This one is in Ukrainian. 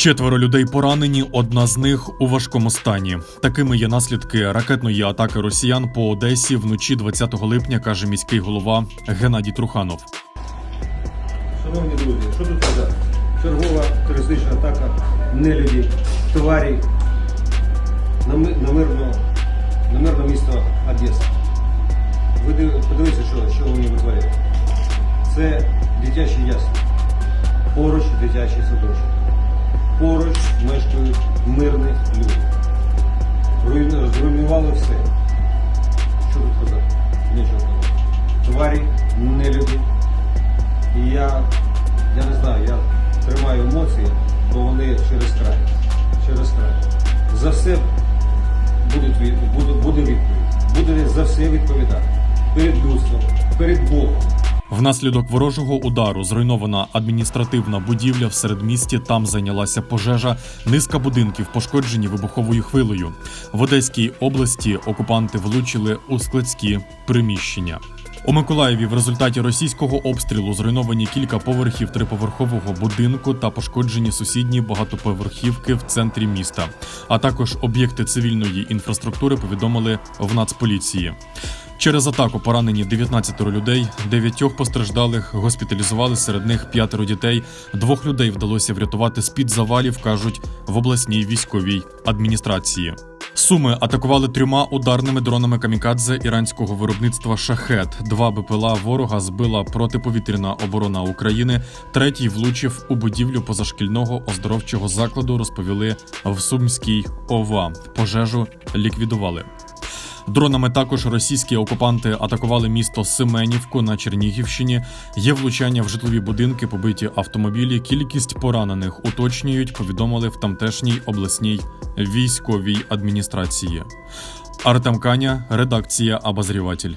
Четверо людей поранені, одна з них у важкому стані. Такими є наслідки ракетної атаки росіян по Одесі вночі 20 липня, каже міський голова Геннадій Труханов. Шановні друзі, що тут казати? Чергова терористична атака нелюді, тварі на, ми- на, мирно, на мирне місто Одеса. Ви подивіться, що, що вони витворяють. Це дитячі ясли. Поруч дитячий садочок. Поруч мешкають мирні люди. Зруйнували все. Що тут казати? Нічого казати. Тварі, нелюді. І я, я не знаю, я тримаю емоції, бо вони через край. Через край. За все будуть, буде відповідь. Буде за все відповідати. Перед людством, перед Богом. Внаслідок ворожого удару зруйнована адміністративна будівля в середмісті. Там зайнялася пожежа. Низка будинків пошкоджені вибуховою хвилею. В Одеській області окупанти влучили у складські приміщення. У Миколаєві в результаті російського обстрілу зруйновані кілька поверхів триповерхового будинку та пошкоджені сусідні багатоповерхівки в центрі міста. А також об'єкти цивільної інфраструктури повідомили в Нацполіції. Через атаку поранені 19 людей, дев'ятьох постраждалих госпіталізували, серед них п'ятеро дітей. Двох людей вдалося врятувати з-під завалів, кажуть в обласній військовій адміністрації. Суми атакували трьома ударними дронами камікадзе іранського виробництва Шахет. Два БПЛА ворога збила протиповітряна оборона України. Третій влучив у будівлю позашкільного оздоровчого закладу. Розповіли в Сумській ОВА. Пожежу ліквідували. Дронами також російські окупанти атакували місто Семенівку на Чернігівщині. Є влучання в житлові будинки, побиті автомобілі. Кількість поранених уточнюють, повідомили в тамтешній обласній військовій адміністрації. Артем Каня, редакція Обозріватель.